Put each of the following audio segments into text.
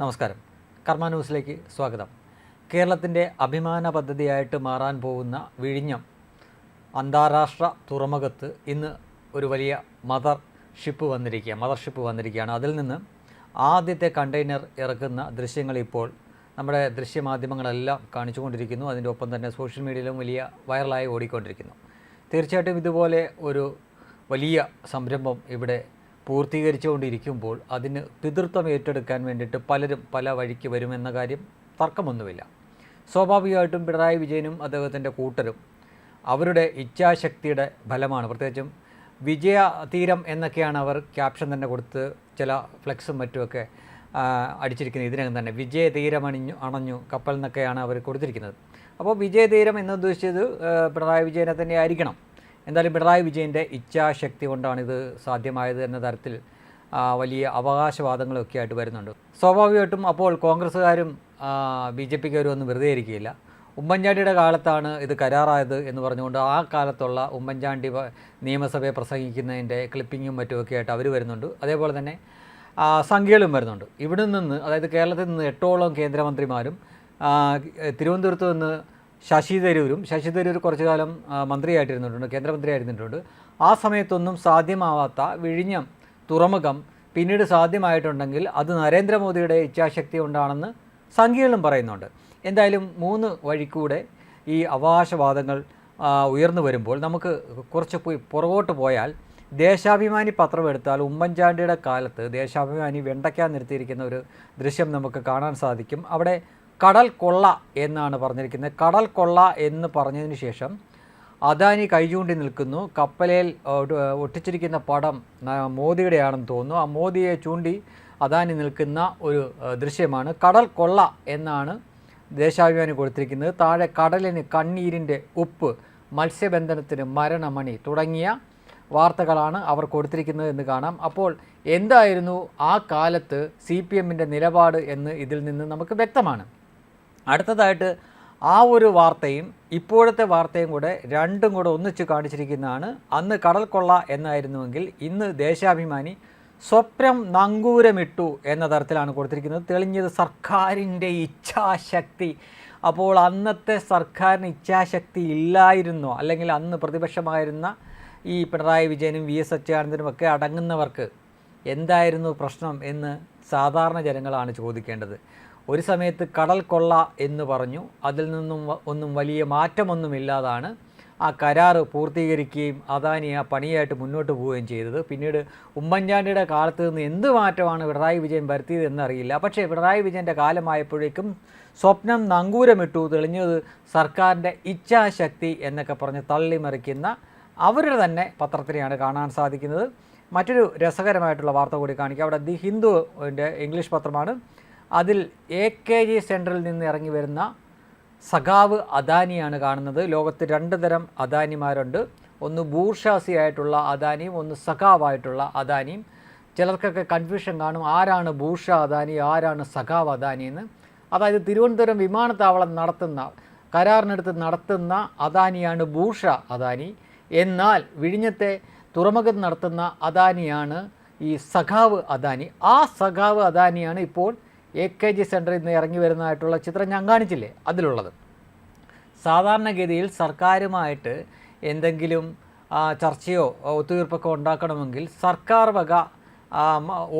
നമസ്കാരം. കർമ്മ ന്യൂസിലേക്ക് സ്വാഗതം. കേരളത്തിന്റെ അഭിമാന പദ്ധതിയായിട്ട് മാറാൻ പോകുന്ന വിഴിഞ്ഞം അന്താരാഷ്ട്ര തുറമുഖത്ത് ഇന്ന് ഒരു വലിയ മദർ ഷിപ്പ് വന്നിരിക്കുക മദർ ഷിപ്പ് വന്നിരിക്കുകയാണ്. അതിൽ നിന്ന് ആദ്യത്തെ കണ്ടെയ്നർ ഇറക്കുന്ന ദൃശ്യങ്ങൾ ഇപ്പോൾ നമ്മുടെ ദൃശ്യമാധ്യമങ്ങളെല്ലാം കാണിച്ചുകൊണ്ടിരിക്കുന്നു അതിന്റെ ഒപ്പം തന്നെ സോഷ്യൽ മീഡിയയിലും വലിയ വൈറലായി ഓടിക്കൊണ്ടിരിക്കുന്നു. തീർച്ചയായിട്ടും ഇതുപോലെ ഒരു വലിയ സംരംഭം ഇവിടെ പൂർത്തീകരിച്ചുകൊണ്ടിരിക്കുമ്പോൾ അതിന് പിതൃത്വം ഏറ്റെടുക്കാൻ വേണ്ടിയിട്ട് പലരും പല വഴിക്ക് വരുമെന്ന കാര്യം തർക്കമൊന്നുമില്ല. സ്വാഭാവികമായിട്ടും പിണറായി വിജയനും അദ്ദേഹത്തിന്റെ കൂട്ടരും അവരുടെ ഇച്ഛാശക്തിയുടെ ഫലമാണ്. പ്രത്യേകിച്ചും വിജയ തീരം എന്നൊക്കെയാണ് അവർ ക്യാപ്ഷൻ തന്നെ കൊടുത്ത് ചില ഫ്ലെക്സും മറ്റുമൊക്കെ അടിച്ചിരിക്കുന്നത്. ഇതിനകം തന്നെ വിജയതീരം അണിഞ്ഞു അണഞ്ഞു കപ്പൽ എന്നൊക്കെയാണ് അവർ കൊടുത്തിരിക്കുന്നത്. അപ്പോൾ വിജയതീരം തീരം എന്ന് ഉദ്ദേശിച്ചത് ആ, പിണറായി വിജയനെ തന്നെ ആയിരിക്കണം. എന്തായാലും പിണറായി വിജയന്റെ ഇച്ഛാശക്തി കൊണ്ടാണ് ഇത് സാധ്യമായത് എന്ന തരത്തിൽ വലിയ അവകാശവാദങ്ങളൊക്കെ ആയിട്ട് വരുന്നുണ്ട്. സ്വാഭാവികമായിട്ടും അപ്പോൾ കോൺഗ്രസ്സുകാരും ബി ജെ പിക്കാരും ഒന്നും വെറുതെ ഇരിക്കുകയില്ല ഉമ്മൻചാണ്ടിയുടെ കാലത്താണ് ഇത് കരാറായത് എന്ന് പറഞ്ഞുകൊണ്ട് ആ കാലത്തുള്ള ഉമ്മൻചാണ്ടി നിയമസഭയെ പ്രസംഗിക്കുന്നതിന്റെ ക്ലിപ്പിങ്ങും മറ്റുമൊക്കെ ആയിട്ട് അവർ വരുന്നുണ്ട്. അതേപോലെ തന്നെ സംഖ്യകളും വരുന്നുണ്ട്. ഇവിടെ നിന്ന് അതായത് കേരളത്തിൽ നിന്ന് എട്ടോളം കേന്ദ്രമന്ത്രിമാരും തിരുവനന്തപുരത്ത് നിന്ന് ശശി തരൂരും ശശി തരൂർ കുറച്ചു കാലം മന്ത്രിയായിട്ടിരുന്നിട്ടുണ്ട് കേന്ദ്രമന്ത്രിയായിരുന്നിട്ടുണ്ട്. ആ സമയത്തൊന്നും സാധ്യമാവാത്ത വിഴിഞ്ഞം തുറമുഖം പിന്നീട് സാധ്യമായിട്ടുണ്ടെങ്കിൽ അത് നരേന്ദ്രമോദിയുടെ ഇച്ഛാശക്തി കൊണ്ടാണെന്ന് സംഖ്യകളും പറയുന്നുണ്ട്. എന്തായാലും മൂന്ന് വഴിക്കൂടെ ഈ അവകാശവാദങ്ങൾ ഉയർന്നു വരുമ്പോൾ നമുക്ക് കുറച്ച് പോയി പുറകോട്ട് പോയാൽ ദേശാഭിമാനി പത്രം എടുത്താൽ ഉമ്മൻചാണ്ടിയുടെ കാലത്ത് ദേശാഭിമാനി വെണ്ടയ്ക്കാൻ നിർത്തിയിരിക്കുന്ന ഒരു ദൃശ്യം നമുക്ക് കാണാൻ സാധിക്കും. അവിടെ കടൽ കൊള്ള എന്നാണ് പറഞ്ഞിരിക്കുന്നത്. കടൽ കൊള്ള എന്ന് പറഞ്ഞതിന് ശേഷം അദാനി കൈചൂണ്ടി നിൽക്കുന്നു. കപ്പലേൽ ഒട്ടിച്ചിരിക്കുന്ന പടം മോദിയുടെയാണെന്ന് തോന്നുന്നു. ആ മോദിയെ ചൂണ്ടി അദാനി നിൽക്കുന്ന ഒരു ദൃശ്യമാണ്. കടൽ കൊള്ള എന്നാണ് ദേശാഭിമാനി കൊടുത്തിരിക്കുന്നത്. താഴെ കടലിന് കണ്ണീരിന്റെ ഉപ്പ് മത്സ്യബന്ധനത്തിന് മരണമണി തുടങ്ങിയ വാർത്തകളാണ് അവർ കൊടുത്തിരിക്കുന്നത് എന്ന് കാണാം. അപ്പോൾ എന്തായിരുന്നു ആ കാലത്ത് സി പി എമ്മിന്റെ നിലപാട് എന്ന് ഇതിൽ നിന്ന് നമുക്ക് വ്യക്തമാണ്. അടുത്തതായിട്ട് ആ ഒരു വാർത്തയും ഇപ്പോഴത്തെ വാർത്തയും കൂടെ രണ്ടും കൂടെ ഒന്നിച്ച് കാണിച്ചിരിക്കുന്നതാണ്. അന്ന് കടൽ കൊള്ള എന്നായിരുന്നുവെങ്കിൽ ഇന്ന് ദേശാഭിമാനി സ്വപ്നം നങ്കൂരമിട്ടു എന്ന തരത്തിലാണ് കൊടുത്തിരിക്കുന്നത്. തെളിഞ്ഞത് സർക്കാരിന്റെ ഇച്ഛാശക്തി. അപ്പോൾ അന്നത്തെ സർക്കാരിന് ഇച്ഛാശക്തി ഇല്ലായിരുന്നോ? അല്ലെങ്കിൽ അന്ന് പ്രതിപക്ഷമായിരുന്ന ഈ പിണറായി വിജയനും വി എസ് അച്യുതാനന്ദനും ഒക്കെ അടങ്ങുന്നവർക്ക് എന്തായിരുന്നു പ്രശ്നം എന്ന് സാധാരണ ജനങ്ങളാണ് ചോദിക്കേണ്ടത്. ഒരു സമയത്ത് കടൽ കൊള്ള എന്ന് പറഞ്ഞു. അതിൽ നിന്നും ഒന്നും വലിയ മാറ്റമൊന്നുമില്ലാതാണ്. ആ കരാറ് പൂർത്തീകരിക്കുകയും അദാനി ആ പണിയായിട്ട് മുന്നോട്ട് പോവുകയും ചെയ്തത്. പിന്നീട് ഉമ്മൻചാണ്ടിയുടെ കാലത്ത് നിന്ന് എന്ത് മാറ്റമാണ് പിണറായി വിജയൻ വരുത്തിയത് എന്നറിയില്ല. പക്ഷേ പിണറായി വിജയന്റെ കാലമായപ്പോഴേക്കും സ്വപ്നം നങ്കൂരമിട്ടു. തെളിഞ്ഞത് സർക്കാരിന്റെ ഇച്ഛാശക്തി എന്നൊക്കെ പറഞ്ഞ് തള്ളിമറിക്കുന്ന അവരുടെ തന്നെ പത്രത്തിനെയാണ് കാണാൻ സാധിക്കുന്നത്. മറ്റൊരു രസകരമായിട്ടുള്ള വാർത്ത കൂടി കാണിക്കുക അവിടെ ദി ഹിന്ദുവിന്റെ ഇംഗ്ലീഷ് പത്രമാണ്. അതിൽ എ കെ ജി സെന്ററിൽ നിന്ന് ഇറങ്ങി വരുന്ന സഖാവ് അദാനിയാണ് കാണുന്നത്. ലോകത്ത് രണ്ട് തരം അദാനിമാരുണ്ട്. ഒന്ന് ബൂർഷാസി ആയിട്ടുള്ള അദാനിയും ഒന്ന് സഖാവായിട്ടുള്ള അദാനിയും. ചിലർക്കൊക്കെ കൺഫ്യൂഷൻ കാണും ആരാണ് ബൂർഷ അദാനി ആരാണ് സഖാവ് അദാനി എന്ന്. അതായത് തിരുവനന്തപുരം വിമാനത്താവളം നടത്തുന്ന കരാറിനെടുത്ത് നടത്തുന്ന അദാനിയാണ് ബൂർഷ അദാനി. എന്നാൽ വിഴിഞ്ഞത്തെ തുറമുഖത്ത് നടത്തുന്ന അദാനിയാണ് ഈ സഖാവ് അദാനി. ആ സഖാവ് അദാനിയാണ് ഇപ്പോൾ എ കെ ജി സെന്ററിൽ നിന്ന് ഇറങ്ങി വരുന്നതായിട്ടുള്ള ചിത്രം ഞാൻ കാണിച്ചില്ലേ? അതിലുള്ളത്. സാധാരണഗതിയിൽ സർക്കാരുമായിട്ട് എന്തെങ്കിലും ചർച്ചയോ ഒത്തുതീർപ്പൊക്കെ ഉണ്ടാക്കണമെങ്കിൽ സർക്കാർ വക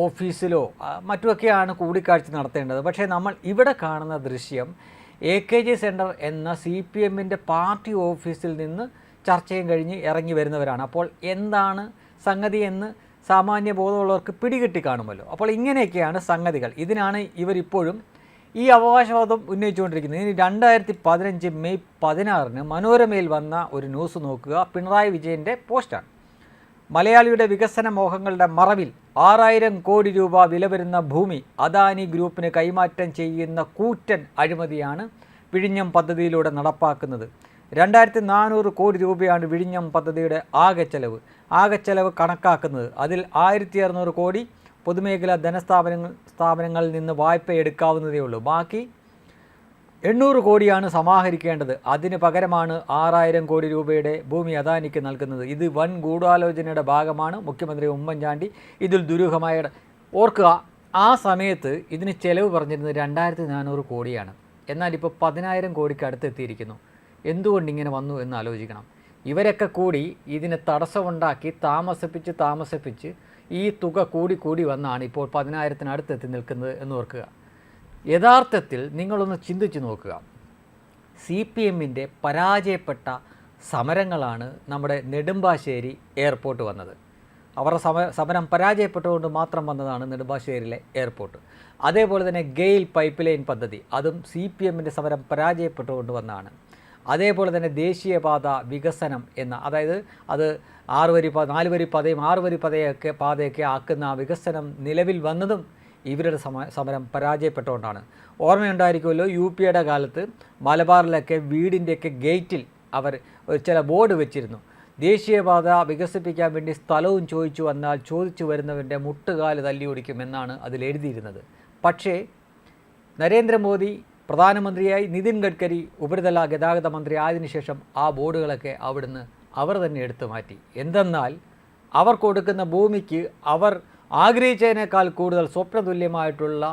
ഓഫീസിലോ മറ്റുമൊക്കെയാണ് കൂടിക്കാഴ്ച നടത്തേണ്ടത്. പക്ഷേ നമ്മൾ ഇവിടെ കാണുന്ന ദൃശ്യം എ കെ ജി സെന്റർ എന്ന സി പി എമ്മിന്റെ പാർട്ടി ഓഫീസിൽ നിന്ന് ചർച്ചയും കഴിഞ്ഞ് ഇറങ്ങി വരുന്നവരാണ്. അപ്പോൾ എന്താണ് സംഗതി എന്ന് സാമാന്യ ബോധമുള്ളവർക്ക് പിടികിട്ടി കാണുമല്ലോ. അപ്പോൾ ഇങ്ങനെയൊക്കെയാണ് സംഗതികൾ. ഇതിനാണ് ഇവരിപ്പോഴും ഈ അവകാശവാദം ഉന്നയിച്ചുകൊണ്ടിരിക്കുന്നത്. ഇനി രണ്ടായിരത്തി പതിനഞ്ച് മെയ് പതിനാറിന് മനോരമയിൽ വന്ന ഒരു ന്യൂസ് നോക്കുക. പിണറായി വിജയന്റെ പോസ്റ്റാണ്. മലയാളിയുടെ വികസന മോഹങ്ങളുടെ മറവിൽ ആറായിരം കോടി രൂപ വില വരുന്ന ഭൂമി അദാനി ഗ്രൂപ്പിന് കൈമാറ്റം ചെയ്യുന്ന കൂറ്റൻ അഴിമതിയാണ് പിഴിഞ്ഞം പദ്ധതിയിലൂടെ നടപ്പാക്കുന്നത്. രണ്ടായിരത്തി നാനൂറ് കോടി രൂപയാണ് വിഴിഞ്ഞം പദ്ധതിയുടെ ആകെ ചെലവ്. ആകെ ചെലവ് കണക്കാക്കുന്നത് അതിൽ ആയിരത്തി അറുന്നൂറ് കോടി പൊതുമേഖലാ ധനസ്ഥാപനങ്ങൾ സ്ഥാപനങ്ങളിൽ നിന്ന് വായ്പ എടുക്കാവുന്നതേ ഉള്ളൂ. ബാക്കി എണ്ണൂറ് കോടിയാണ് സമാഹരിക്കേണ്ടത്. അതിന് പകരമാണ് ആറായിരം കോടി രൂപയുടെ ഭൂമി അദാനിക്ക് നൽകുന്നത്. ഇത് വൻ ഗൂഢാലോചനയുടെ ഭാഗമാണ്. മുഖ്യമന്ത്രി ഉമ്മൻചാണ്ടി ഇതിൽ ദുരൂഹമായ ഓർക്കുക ആ സമയത്ത് ഇതിന് ചെലവ് പറഞ്ഞിരുന്നത് രണ്ടായിരത്തി നാനൂറ് കോടിയാണ്. എന്നാൽ ഇപ്പോൾ പതിനായിരം കോടിക്ക് അടുത്തെത്തിയിരിക്കുന്നു. എന്തുകൊണ്ട് ഇങ്ങനെ വന്നു എന്ന് ആലോചിക്കണം ഇവരൊക്കെ കൂടി ഇതിന് തടസ്സമുണ്ടാക്കി താമസിപ്പിച്ച് താമസിപ്പിച്ച് ഈ തുക കൂടി കൂടി വന്നാണ് ഇപ്പോൾ പതിനായിരത്തിനടുത്തെത്തി നിൽക്കുന്നത് എന്ന് ഓർക്കുക. യഥാർത്ഥത്തിൽ നിങ്ങളൊന്ന് ചിന്തിച്ച് നോക്കുക. സി പി എമ്മിന്റെ പരാജയപ്പെട്ട സമരങ്ങളാണ് നമ്മുടെ നെടുമ്പാശ്ശേരി എയർപോർട്ട് വന്നത്. അവരുടെ സമ സമരം പരാജയപ്പെട്ടുകൊണ്ട് മാത്രം വന്നതാണ് നെടുമ്പാശ്ശേരിയിലെ എയർപോർട്ട്. അതേപോലെ തന്നെ ഗെയിൽ പൈപ്പ് ലൈൻ പദ്ധതി അതും സി പി എമ്മിന്റെ സമരം പരാജയപ്പെട്ടുകൊണ്ട് വന്നതാണ്. അതേപോലെ തന്നെ ദേശീയപാത വികസനം എന്ന അതായത് അത് ആറ് വരി പാ നാല് വരി പാതയും ആറ് വരി പാതയൊക്കെ പാതയൊക്കെ ആക്കുന്ന വികസനം നിലവിൽ വന്നതും ഇവരുടെ സമ സമരം പരാജയപ്പെട്ടുകൊണ്ടാണ്. ഓർമ്മയുണ്ടായിരിക്കുമല്ലോ യു പിയുടെ കാലത്ത് മലബാറിലൊക്കെ വീടിന്റെയൊക്കെ ഗേറ്റിൽ അവർ ചില ബോർഡ് വെച്ചിരുന്നു. ദേശീയപാത വികസിപ്പിക്കാൻ വേണ്ടി സ്ഥലവും ചോദിച്ചു വന്നാൽ ചോദിച്ചു വരുന്നവന്റെ മുട്ടുകാൽ തല്ലി ഒടിക്കും എന്നാണ് അതിൽ എഴുതിയിരുന്നത് പക്ഷേ നരേന്ദ്രമോദി പ്രധാനമന്ത്രിയായി നിതിൻ ഗഡ്കരി ഉപരിതല ഗതാഗത മന്ത്രി ആയതിനു ശേഷം ആ ബോർഡുകളൊക്കെ അവിടുന്ന് അവർ തന്നെ എടുത്തു മാറ്റി. എന്തെന്നാൽ അവർ കൊടുക്കുന്ന ഭൂമിക്ക് അവർ ആഗ്രഹിച്ചതിനേക്കാൾ കൂടുതൽ സ്വപ്നതുല്യമായിട്ടുള്ള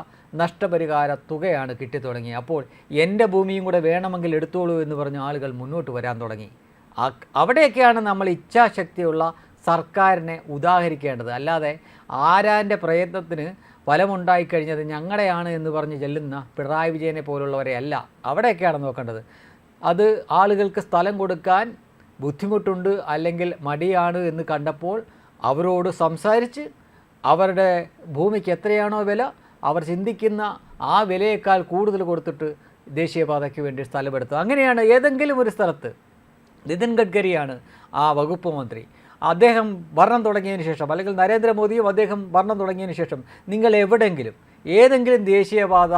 നഷ്ടപരിഹാര തുകയാണ് കിട്ടിത്തുടങ്ങി അപ്പോൾ എന്റെ ഭൂമിയും കൂടെ വേണമെങ്കിൽ എടുത്തോളൂ എന്ന് പറഞ്ഞ ആളുകൾ മുന്നോട്ട് വരാൻ തുടങ്ങി. അവിടെയൊക്കെയാണ് നമ്മൾ ഇച്ഛാശക്തിയുള്ള സർക്കാരിനെ ഉദാഹരിക്കേണ്ടത്. അല്ലാതെ ആരാന്റെ പ്രയത്നത്തിന് ഫലമുണ്ടായിക്കഴിഞ്ഞത് ഞങ്ങളുടെയാണ് എന്ന് പറഞ്ഞ് ചെല്ലുന്ന പിണറായി വിജയനെ പോലുള്ളവരെ അല്ല. അവിടെയൊക്കെയാണ് നോക്കേണ്ടത്. അത് ആളുകൾക്ക് സ്ഥലം കൊടുക്കാൻ ബുദ്ധിമുട്ടുണ്ട് അല്ലെങ്കിൽ മടിയാണ് എന്ന് കണ്ടപ്പോൾ അവരോട് സംസാരിച്ച് അവരുടെ ഭൂമിക്ക് എത്രയാണോ വില അവർ ചിന്തിക്കുന്ന ആ വിലയേക്കാൾ കൂടുതൽ കൊടുത്തിട്ട് ദേശീയപാതയ്ക്ക് വേണ്ടി സ്ഥലമെടുത്തു. അങ്ങനെയാണ് ഏതെങ്കിലും ഒരു സ്ഥലത്ത് നിതിൻ ഗഡ്കരിയാണ് ആ വകുപ്പ് മന്ത്രി. അദ്ദേഹം ഭരണം തുടങ്ങിയതിന് ശേഷം അല്ലെങ്കിൽ നരേന്ദ്രമോദിയും അദ്ദേഹം ഭരണം തുടങ്ങിയതിന് ശേഷം നിങ്ങൾ എവിടെയെങ്കിലും ഏതെങ്കിലും ദേശീയപാത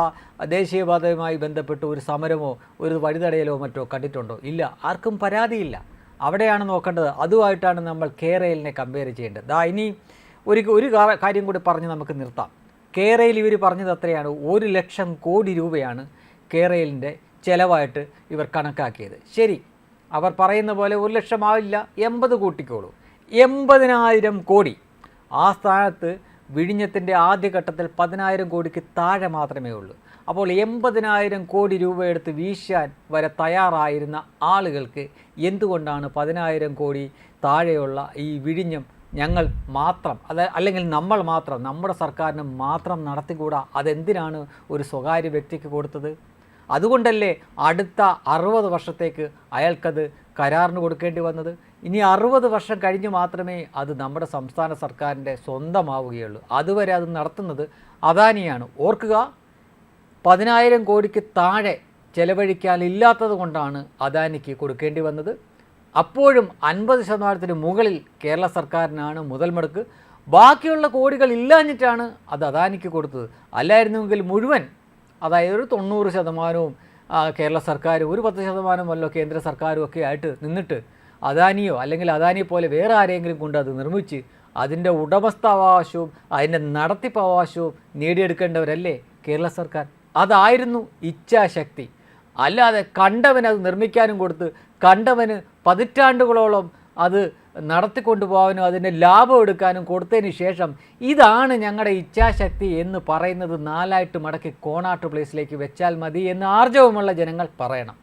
ദേശീയപാതയുമായി ബന്ധപ്പെട്ട് ഒരു സമരമോ ഒരു വഴിതടയലോ മറ്റോ കണ്ടിട്ടുണ്ടോ? ഇല്ല. ആർക്കും പരാതിയില്ല. അവിടെയാണ് നോക്കേണ്ടത്. അതുമായിട്ടാണ് നമ്മൾ കേരളിനെ കമ്പയർ ചെയ്യേണ്ടത്. ദാ ഇനി ഒരു ഒരു കാര്യം കൂടി പറഞ്ഞ് നമുക്ക് നിർത്താം. കേരയിൽ ഇവർ പറഞ്ഞത് എത്രയാണ് ഒരു ലക്ഷം കോടി രൂപയാണ് കേരളിന്റെ ചിലവായിട്ട് ഇവർ കണക്കാക്കിയത്. ശരി. അവർ പറയുന്ന പോലെ ഒരു ലക്ഷം ആവില്ല. എൺപത് കൂട്ടിക്കോളൂ എൺപതിനായിരം കോടി. ആ സ്ഥാനത്ത് വിഴിഞ്ഞത്തിന്റെ ആദ്യഘട്ടത്തിൽ പതിനായിരം കോടിക്ക് താഴെ മാത്രമേ ഉള്ളൂ. അപ്പോൾ എൺപതിനായിരം കോടി രൂപ എടുത്ത് വീശാൻ വരെ തയ്യാറായിരുന്ന ആളുകൾക്ക് എന്തുകൊണ്ടാണ് പതിനായിരം കോടി താഴെയുള്ള ഈ വിഴിഞ്ഞം ഞങ്ങൾ മാത്രം അത് അല്ലെങ്കിൽ നമ്മൾ മാത്രം നമ്മുടെ സർക്കാരിന് മാത്രം നടത്തിക്കൂടാ? അതെന്തിനാണ് ഒരു സ്വകാര്യ വ്യക്തിക്ക് കൊടുത്തത്? അതുകൊണ്ടല്ലേ അടുത്ത അറുപത് വർഷത്തേക്ക് അയാൾക്കത് കരാറിന് കൊടുക്കേണ്ടി വന്നത്. ഇനി അറുപത് വർഷം കഴിഞ്ഞ് മാത്രമേ അത് നമ്മുടെ സംസ്ഥാന സർക്കാരിന്റെ സ്വന്തമാവുകയുള്ളൂ. അതുവരെ അത് നടത്തുന്നത് അദാനിയാണ്. ഓർക്കുക പതിനായിരം കോടിക്ക് താഴെ ചെലവഴിക്കാനില്ലാത്തത് കൊണ്ടാണ് അദാനിക്ക് കൊടുക്കേണ്ടി വന്നത്. അപ്പോഴും അൻപത് ശതമാനത്തിന് മുകളിൽ കേരള സർക്കാരിനാണ് മുതൽ മുടക്ക് ബാക്കിയുള്ള കോടികൾ ഇല്ലാഞ്ഞിട്ടാണ് അത് അദാനിക്ക് കൊടുത്തത്. അല്ലായിരുന്നുവെങ്കിൽ മുഴുവൻ അതായത് ഒരു തൊണ്ണൂറ് ശതമാനവും കേരള സർക്കാർ ഒരു പത്ത് ശതമാനം വല്ലോ കേന്ദ്ര സർക്കാരും ഒക്കെ ആയിട്ട് നിന്നിട്ട് അദാനിയോ അല്ലെങ്കിൽ അദാനിയെ പോലെ വേറെ ആരെങ്കിലും കൊണ്ട് അത് നിർമ്മിച്ച് അതിന്റെ ഉടമസ്ഥാവകാശവും അതിന്റെ നടത്തിപ്പവകാശവും നേടിയെടുക്കേണ്ടവരല്ലേ കേരള സർക്കാർ? അതായിരുന്നു ഇച്ഛാശക്തി. അല്ലാതെ കണ്ടവന് അത് നിർമ്മിക്കാനും കൊടുത്ത് കണ്ടവന് പതിറ്റാണ്ടുകളോളം അത് നടത്തിക്കൊണ്ടുപോകാനും അതിന്റെ ലാഭം എടുക്കാനും കൊടുത്തതിന് ശേഷം ഇതാണ് ഞങ്ങളുടെ ഇച്ഛാശക്തി എന്ന് പറയുന്നത് നാലായിട്ട് മടക്കി കോണാട്ട് പ്ലേസിലേക്ക് വെച്ചാൽ മതി എന്ന് ആർജവമുള്ള ജനങ്ങൾ പറയണം.